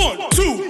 One, two,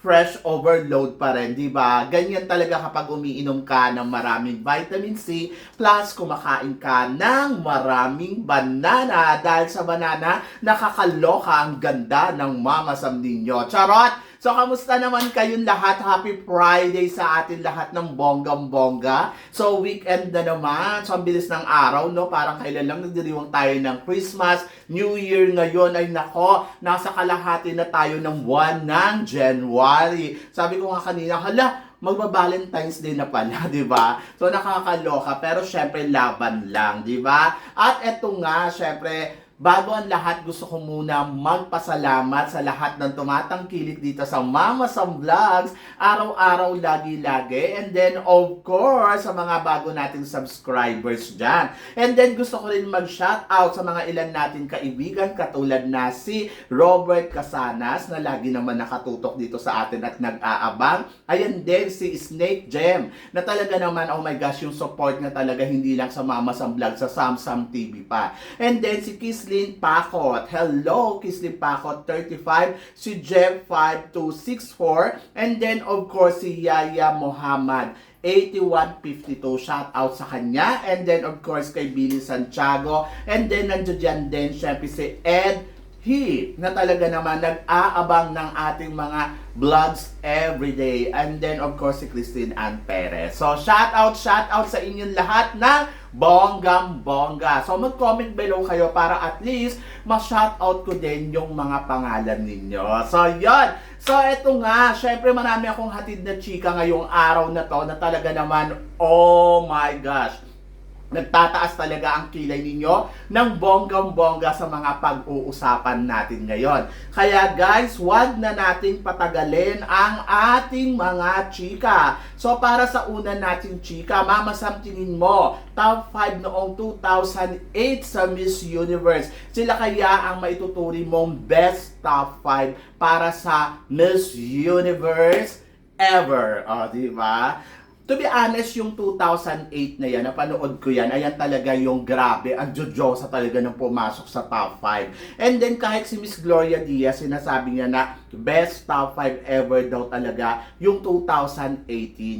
fresh overload pa rin, di ba? Ganyan talaga kapag umiinom ka ng maraming vitamin C plus kumakain ka ng maraming banana dahil sa banana nakakaloka ang ganda ng mama sam ninyo. Charot! So, kamusta naman kayong lahat? Happy Friday sa atin lahat ng bonggam-bongga. So, weekend na naman. So, ang bilis ng araw, no? Parang kailan lang nagdiriwang tayo ng Christmas. New Year ngayon ay nako, nasa kalahati na tayo ng buwan ng January. Sabi ko nga kanina, hala, magba-Valentine's Day na pala, di ba? So, nakakaloka. Pero, syempre, laban lang, di ba? At eto nga, syempre, Bago ang lahat, gusto ko muna magpasalamat sa lahat ng tumatangkilik dito sa Mama Sam Vlogs, araw-araw, lagi-lagi. And then, of course, sa mga bago nating subscribers dyan. And then, gusto ko rin mag-shoutout sa mga ilan nating kaibigan, katulad na si Robert Casanas, na lagi naman nakatutok dito sa atin at nag-aabang. Ayan din, si Snake Gem, na talaga naman, oh my gosh, yung support na talaga hindi lang sa Mama Sam Vlogs, sa Samsam TV pa. And then, si Kislin Pakot. Hello, Kislin Pakot, 35. Si Jeff 5264. And then, of course, si Yaya Muhammad. 8152 shout out sa kanya and then of course kay Billy Santiago and then nandiyan din syempre si Ed He na talaga naman nag-aabang ng ating mga vlogs everyday and then of course si Christine Ann Perez so shout out shout out sa inyong lahat na bonggam bongga so mag-comment below kayo para at least ma-shout out ko din yung mga pangalan ninyo. So yon So, eto nga, syempre marami akong hatid na chika ngayong araw na to na talaga naman, oh my gosh, nagtataas talaga ang kilay ninyo ng bonggang-bongga sa mga pag-uusapan natin ngayon. Kaya guys, wag na nating patagalin ang ating mga chika. So para sa una nating chika, mama Sam, tingin mo, top 5 noong 2008 sa Miss Universe. Sila kaya ang maituturi mong best top 5 para sa Miss Universe ever. O, di ba? To be honest, yung 2008 na yan, napanood ko yan, ayan talaga yung grabe, ang jojosa talaga nang pumasok sa top 5. And then kahit si Miss Gloria Diaz, sinasabi niya na best top 5 ever daw talaga yung 2018.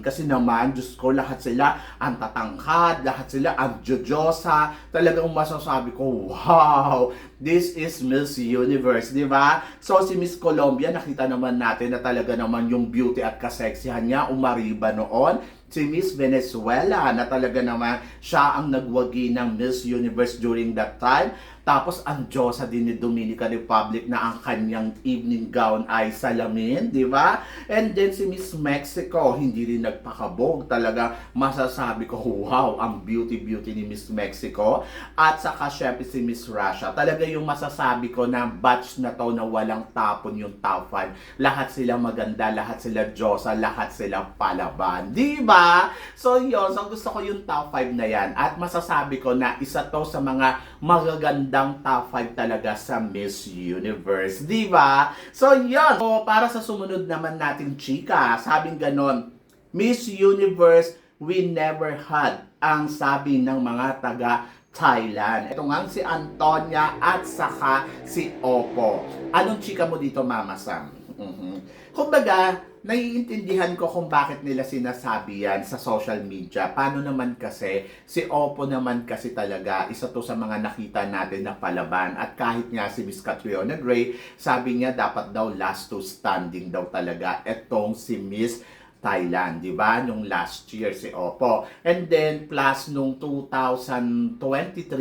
Kasi naman, Diyos ko, lahat sila ang tatangkad, lahat sila ang jojosa. Talagang masasabi ko, wow, this is Miss Universe, di ba? So si Miss Colombia, nakita naman natin na talaga naman yung beauty at kaseksihan niya umariba noon si Miss Venezuela na talaga naman siya ang nagwagi ng Miss Universe during that time. Tapos ang Diyosa din ni Dominican Republic na ang kanyang evening gown ay salamin, di ba? And then si Miss Mexico, hindi rin nagpakabog. Talaga masasabi ko, wow, ang beauty-beauty ni Miss Mexico. At saka syempre si Miss Russia. Talaga yung masasabi ko na batch na to na walang tapon yung top 5. Lahat sila maganda, lahat sila Diyosa, lahat sila palaban. Di ba? So yun, so gusto ko yung top 5 na yan. At masasabi ko na isa to sa mga magagandang top 5 talaga sa Miss Universe. Di ba? So yun. So para sa sumunod naman natin chika, sabing ganon, Miss Universe, we never had ang sabi ng mga taga Thailand. Ito nga si Antonia at saka si Oppo. Anong chika mo dito, Mama Sam? Mhm. Kumbaga, naiintindihan ko kung bakit nila sinasabi yan sa social media. Paano naman kasi, si Oppo naman kasi talaga, isa to sa mga nakita natin na palaban. At kahit nga si Miss Catriona Gray, sabi niya dapat daw last to standing daw talaga etong si Miss Thailand, di ba? Nung last year si Oppo. And then, plus nung 2023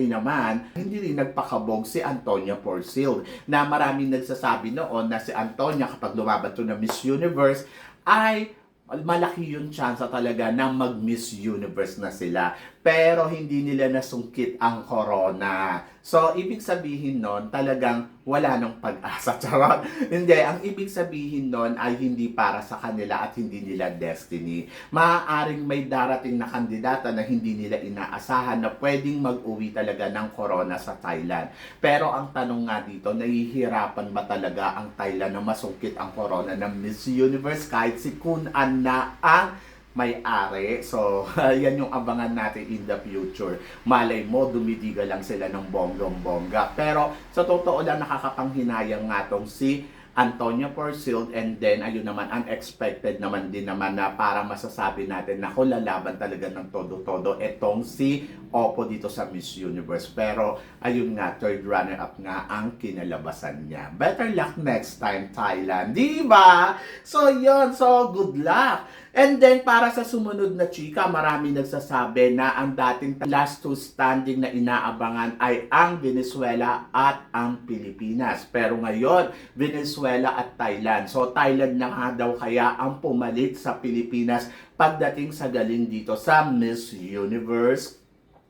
naman, hindi rin nagpakabog si Antonia Porcil. Na maraming nagsasabi noon na si Antonia kapag lumaban to na Miss Universe, ay malaki yung chance talaga na mag-Miss Universe na sila. Pero hindi nila nasungkit ang corona. So, ibig sabihin nun, talagang wala nang pag-asa. Charot. hindi, ang ibig sabihin nun ay hindi para sa kanila at hindi nila destiny. Maaaring may darating na kandidata na hindi nila inaasahan na pwedeng mag-uwi talaga ng corona sa Thailand. Pero ang tanong nga dito, nahihirapan ba talaga ang Thailand na masungkit ang corona ng Miss Universe kahit si Kun An na ang may-ari. So, yan yung abangan natin in the future. Malay mo, dumidiga lang sila ng bonggong-bongga. Pero, sa totoo lang, nakakapanghinayang nga tong si Antonio Porcil and then ayun naman unexpected naman din naman na para masasabi natin na lalaban talaga ng todo-todo etong si Oppo dito sa Miss Universe. Pero ayun nga third runner up nga ang kinalabasan niya. Better luck next time Thailand. Di ba? So yun. So good luck and then para sa sumunod na chika marami nagsasabi na ang dating last two standing na inaabangan ay ang Venezuela at ang Pilipinas pero ngayon Venezuela at Thailand. So Thailand na nga daw kaya ang pumalit sa Pilipinas pagdating sa galing dito sa Miss Universe.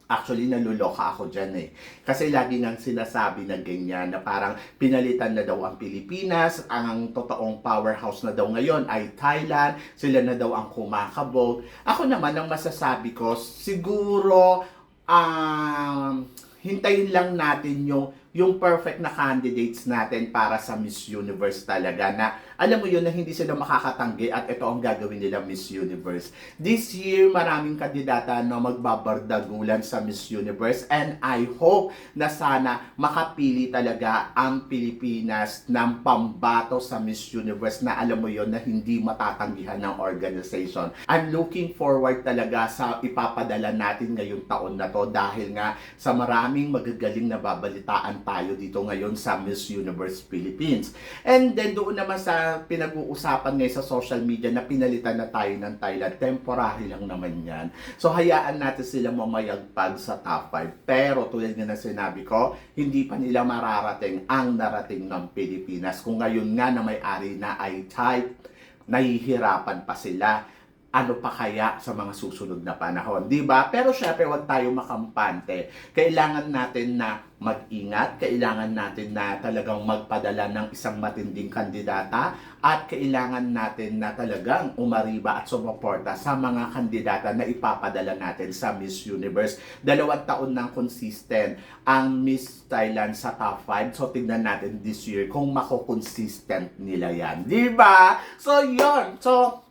Actually, naluloka ako dyan eh. Kasi lagi nang sinasabi na ganyan, na parang pinalitan na daw ang Pilipinas, ang totoong powerhouse na daw ngayon ay Thailand, sila na daw ang kumakabog. Ako naman, ang masasabi ko, siguro, um, hintayin lang natin yung yung perfect na candidates natin para sa Miss Universe talaga na alam mo yun na hindi sila makakatanggi at ito ang gagawin nila Miss Universe. This year, maraming kandidata na magbabardagulan sa Miss Universe and I hope na sana makapili talaga ang Pilipinas ng pambato sa Miss Universe na alam mo yun na hindi matatanggihan ng organization. I'm looking forward talaga sa ipapadala natin ngayong taon na to dahil nga sa maraming magagaling na babalitaan tayo dito ngayon sa Miss Universe Philippines. And then doon naman sa pinag-uusapan ngayon sa social media na pinalitan na tayo ng Thailand, temporary lang naman yan. So hayaan natin sila mamayagpag sa top 5. Pero tulad nga na sinabi ko, hindi pa nila mararating ang narating ng Pilipinas. Kung ngayon nga na may-ari na ay type, nahihirapan pa sila ano pa kaya sa mga susunod na panahon, 'di ba? Pero syempre, wag tayo makampante. Kailangan natin na mag-ingat, kailangan natin na talagang magpadala ng isang matinding kandidata at kailangan natin na talagang umariba at sumuporta sa mga kandidata na ipapadala natin sa Miss Universe. Dalawang taon nang consistent ang Miss Thailand sa top 5. So tignan natin this year kung mako-consistent nila 'yan. 'Di ba? So 'yon. So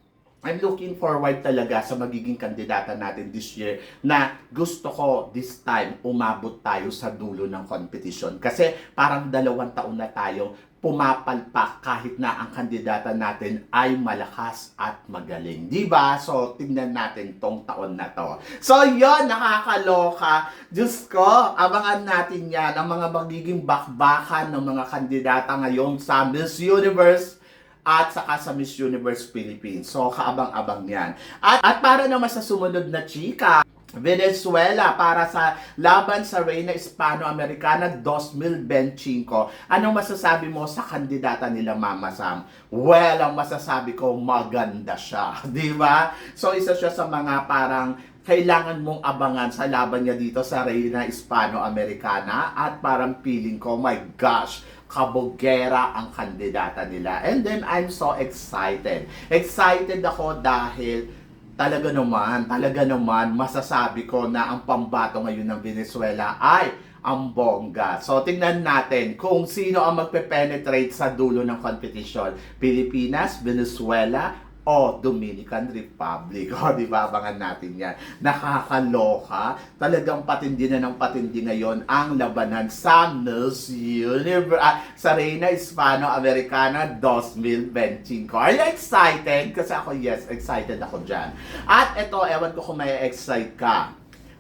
I'm looking forward talaga sa magiging kandidata natin this year na gusto ko this time umabot tayo sa dulo ng competition. Kasi parang dalawang taon na tayo pumapalpak kahit na ang kandidata natin ay malakas at magaling. Ba? So, tingnan natin tong taon na to. So, yon nakakaloka. Diyos ko, abangan natin yan ang mga magiging bakbakan ng mga kandidata ngayon sa Miss Universe at saka sa Miss Universe Philippines. So, kaabang-abang yan. At, at para naman sa sumunod na chika, Venezuela para sa laban sa Reina Hispano-Americana 2025. Anong masasabi mo sa kandidata nila Mama Sam? Well, ang masasabi ko maganda siya, 'di ba? So isa siya sa mga parang kailangan mong abangan sa laban niya dito sa Reina Hispano-Americana at parang feeling ko, my gosh, kabogera ang kandidata nila. And then, I'm so excited. Excited ako dahil talaga naman, talaga naman, masasabi ko na ang pambato ngayon ng Venezuela ay ang bongga. So, tingnan natin kung sino ang magpe-penetrate sa dulo ng competition. Pilipinas, Venezuela, o Dominican Republic. O, di ba? Abangan natin yan. Nakakaloka. Talagang patindi na ng patindi ngayon ang labanan sa Miss Universe, ah, sa Reina Hispano-Americana 2025. Are you excited? Kasi ako, yes, excited ako dyan. At ito, ewan ko kung may excite ka.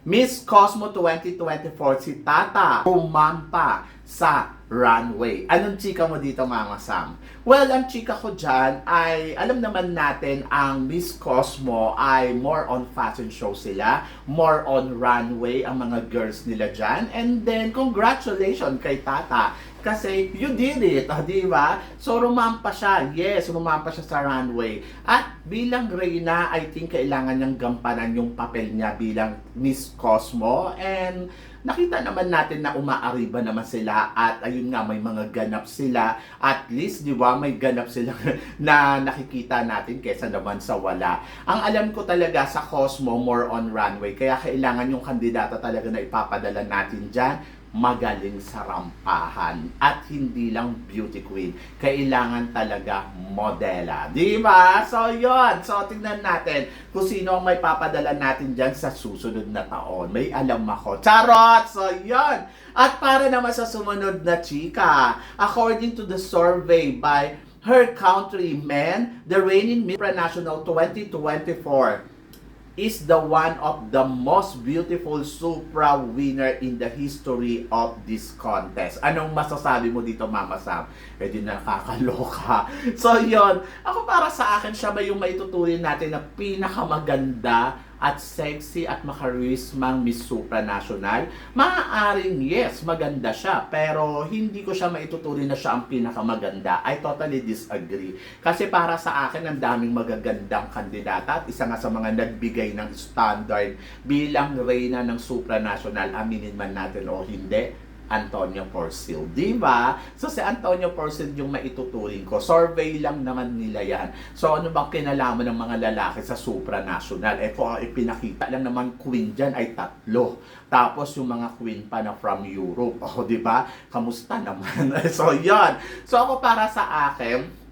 Miss Cosmo 2024 si Tata umampa sa runway. Anong chika mo dito, Mama Sam? Well, ang chika ko dyan ay, alam naman natin, ang Miss Cosmo ay more on fashion show sila, more on runway ang mga girls nila dyan. And then, congratulations kay Tata Kasi you did it, ah, di ba? So rumampa siya. Yes, rumampa siya sa runway. At bilang Reyna, I think kailangan niyang gampanan yung papel niya bilang Miss Cosmo. And nakita naman natin na umaariba naman sila at ayun nga may mga ganap sila. At least di ba may ganap sila na nakikita natin kesa naman sa wala. Ang alam ko talaga sa Cosmo more on runway. Kaya kailangan yung kandidata talaga na ipapadala natin dyan magaling sa rampahan at hindi lang beauty queen. Kailangan talaga modela. Di ba? So, yon So, tingnan natin kung sino ang may papadala natin dyan sa susunod na taon. May alam ako. Charot! So, yon At para naman sa sumunod na chika, according to the survey by her countrymen, the reigning Miss National 2024 is the one of the most beautiful Supra winner in the history of this contest. Anong masasabi mo dito, Mama Sam? Eh di nakakaloka. So, yon Ako para sa akin, siya ba yung maituturin natin na pinakamaganda at sexy at makarismang Miss Supranational? Maaaring yes, maganda siya. Pero hindi ko siya maituturing na siya ang pinakamaganda. I totally disagree. Kasi para sa akin, ang daming magagandang kandidata at isa nga sa mga nagbigay ng standard bilang reyna ng Supranational, aminin man natin o hindi, Antonio Porcil. Di ba? So si Antonio Porcil yung maituturing ko. Survey lang naman nila yan. So ano bang kinalaman ng mga lalaki sa supranational? Eh kung ipinakita lang naman queen dyan ay tatlo. Tapos yung mga queen pa na from Europe. O di ba? Kamusta naman? so yon. So ako para sa akin,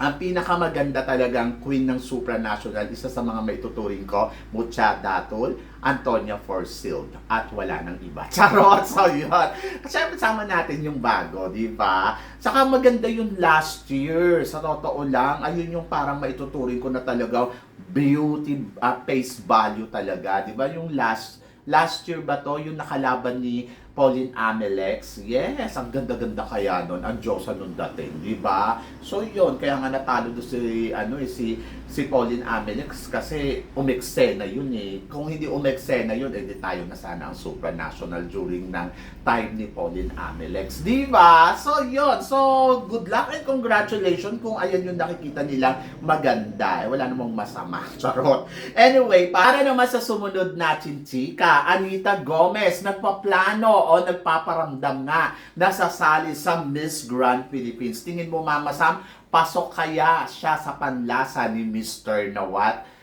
ang pinakamaganda talagang queen ng supranational, isa sa mga maituturing ko, Mucha Datul, Antonia Forsyth, at wala nang iba. Charot! So yun. Siyempre sama natin yung bago, di ba? Saka maganda yung last year. Sa totoo lang, ayun yung parang maituturing ko na talaga beauty uh, face value talaga. Di ba? Yung last last year ba to, yung nakalaban ni Pauline Amelex. Yes, ang ganda-ganda kaya nun. Ang Diyosa nun dating, di ba? So yun, kaya nga natalo do si, ano eh, si, si Pauline Amelex kasi umeksena yun eh. Kung hindi umeksena yun, edi tayo na sana ang supranational during ng time ni Pauline Amelex. Di ba? So yun. So, good luck and congratulations kung ayan yung nakikita nilang maganda. Eh, wala namang masama. Charot. Anyway, para naman sa sumunod natin, chika, Anita Gomez, nagpaplano o nagpaparamdam na sasali sa Miss Grand Philippines. Tingin mo, Mama Sam, pasok kaya siya sa panlasa ni Mr. Nawat?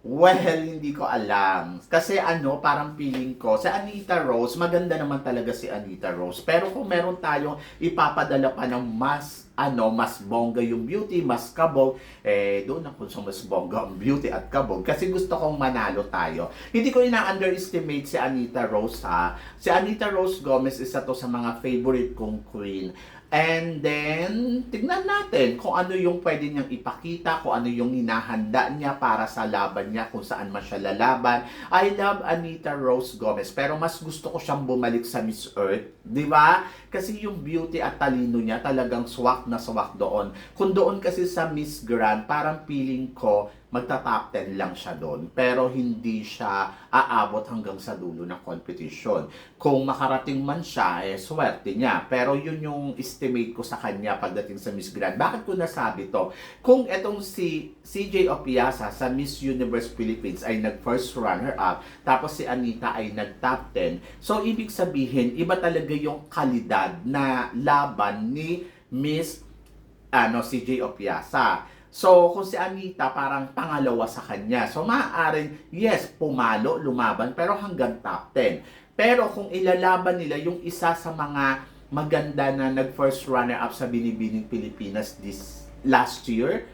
Well, hindi ko alam. Kasi ano, parang feeling ko, sa Anita Rose, maganda naman talaga si Anita Rose. Pero kung meron tayong ipapadala pa ng mas, ano, mas bongga yung beauty, mas kabog, eh, doon ako sa mas bongga ang beauty at kabog. Kasi gusto kong manalo tayo. Hindi ko ina-underestimate si Anita Rose, ha. Si Anita Rose Gomez, isa to sa mga favorite kong queen. And then, tignan natin kung ano yung pwede niyang ipakita, kung ano yung hinahanda niya para sa laban niya, kung saan man siya lalaban. I love Anita Rose Gomez, pero mas gusto ko siyang bumalik sa Miss Earth, di ba? Kasi yung beauty at talino niya talagang swak na swak doon. Kung doon kasi sa Miss Grand, parang feeling ko, magta-top 10 lang siya doon. Pero hindi siya aabot hanggang sa dulo ng competition. Kung makarating man siya, eh, swerte niya. Pero yun yung estimate ko sa kanya pagdating sa Miss Grand. Bakit ko nasabi to? Kung etong si CJ Opiasa sa Miss Universe Philippines ay nag-first runner-up, tapos si Anita ay nag-top 10, so ibig sabihin, iba talaga yung kalidad na laban ni Miss ano, CJ Opiasa. So, kung si Anita parang pangalawa sa kanya. So, maaaring, yes, pumalo, lumaban, pero hanggang top 10. Pero kung ilalaban nila yung isa sa mga maganda na nag-first runner-up sa Binibining Pilipinas this last year,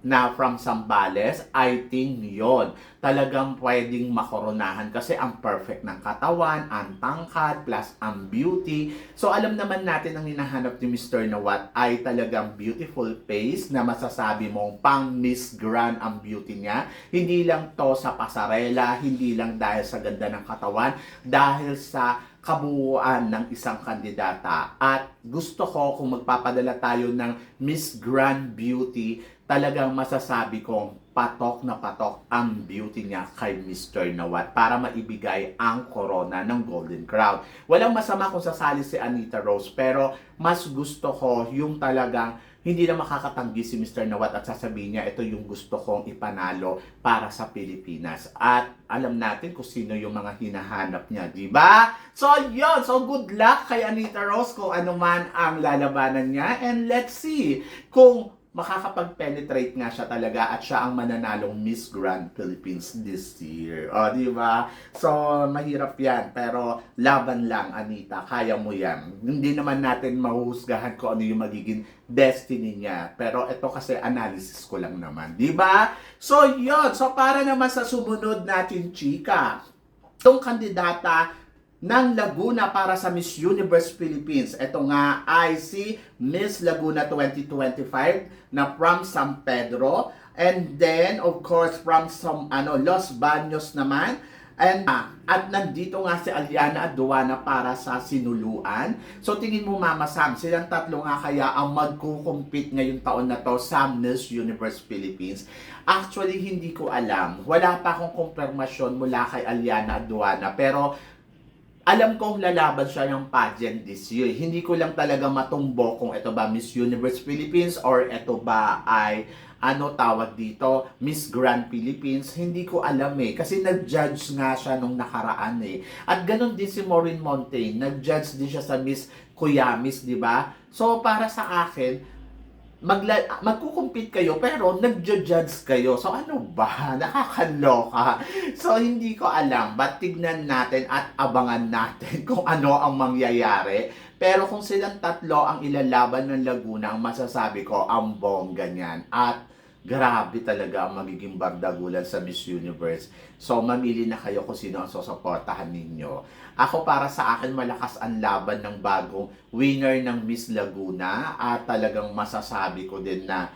na from Sambales, I think yon talagang pwedeng makoronahan kasi ang perfect ng katawan, ang tangkad, plus ang beauty. So alam naman natin ang hinahanap ni Mr. Nawat ay talagang beautiful face na masasabi mong pang Miss Grand ang beauty niya. Hindi lang to sa pasarela, hindi lang dahil sa ganda ng katawan, dahil sa kabuuan ng isang kandidata. At gusto ko kung magpapadala tayo ng Miss Grand Beauty, talagang masasabi kong patok na patok ang beauty niya kay Mr. Nawat para maibigay ang corona ng Golden Crown. Walang masama kung sasali si Anita Rose pero mas gusto ko yung talagang hindi na makakatanggi si Mr. Nawat at sasabihin niya ito yung gusto kong ipanalo para sa Pilipinas. At alam natin kung sino yung mga hinahanap niya, di ba? So yun, so good luck kay Anita Rose kung ano man ang lalabanan niya and let's see kung makakapag-penetrate nga siya talaga at siya ang mananalong Miss Grand Philippines this year. O, di ba? So, mahirap yan. Pero, laban lang, Anita. Kaya mo yan. Hindi naman natin mahuhusgahan kung ano yung magiging destiny niya. Pero, ito kasi analysis ko lang naman. Di ba? So, yun. So, para naman sa sumunod natin, chika. Itong kandidata ng Laguna para sa Miss Universe Philippines. Ito nga ay si Miss Laguna 2025 na from San Pedro. And then, of course, from some, ano, Los Baños naman. And, ah, at nandito nga si Aliana Aduana para sa sinuluan. So, tingin mo, Mama Sam, silang tatlo nga kaya ang magkukumpit ngayong taon na to sa Miss Universe Philippines. Actually, hindi ko alam. Wala pa akong kumpirmasyon mula kay Aliana Aduana. Pero, alam kong lalaban siya ng pageant this year. Hindi ko lang talaga matumbo kung ito ba Miss Universe Philippines or ito ba ay ano tawag dito, Miss Grand Philippines, hindi ko alam eh. Kasi nag-judge nga siya nung nakaraan eh. At ganun din si Maureen Montaigne, nag-judge din siya sa Miss Kuyamis, di ba? So, para sa akin, magla magkukumpit kayo pero nagjo-judge kayo. So ano ba? Nakakaloka. So hindi ko alam. But tignan natin at abangan natin kung ano ang mangyayari. Pero kung silang tatlo ang ilalaban ng Laguna, ang masasabi ko, ang bongga niyan. At grabe talaga ang magiging bardagulan sa Miss Universe. So, mamili na kayo kung sino ang susuportahan ninyo. Ako para sa akin, malakas ang laban ng bagong winner ng Miss Laguna. At talagang masasabi ko din na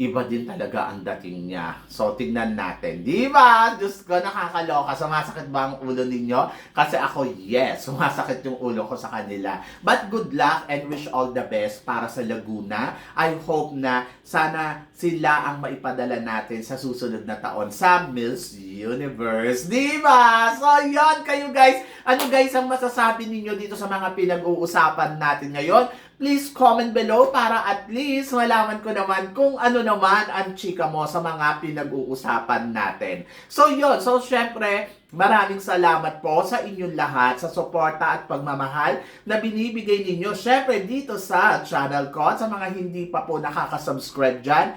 iba din talaga ang dating niya. So, tignan natin. Di ba? Diyos ko, nakakaloka. Sumasakit ba ang ulo ninyo? Kasi ako, yes, sumasakit yung ulo ko sa kanila. But good luck and wish all the best para sa Laguna. I hope na sana sila ang maipadala natin sa susunod na taon sa Miss Universe. Di ba? So, yon kayo guys. Ano guys ang masasabi ninyo dito sa mga pinag-uusapan natin ngayon? Please comment below para at least malaman ko naman kung ano naman ang chika mo sa mga pinag-uusapan natin. So yun, so syempre, maraming salamat po sa inyong lahat sa suporta at pagmamahal na binibigay ninyo syempre dito sa channel ko sa mga hindi pa po nakaka-subscribe dyan.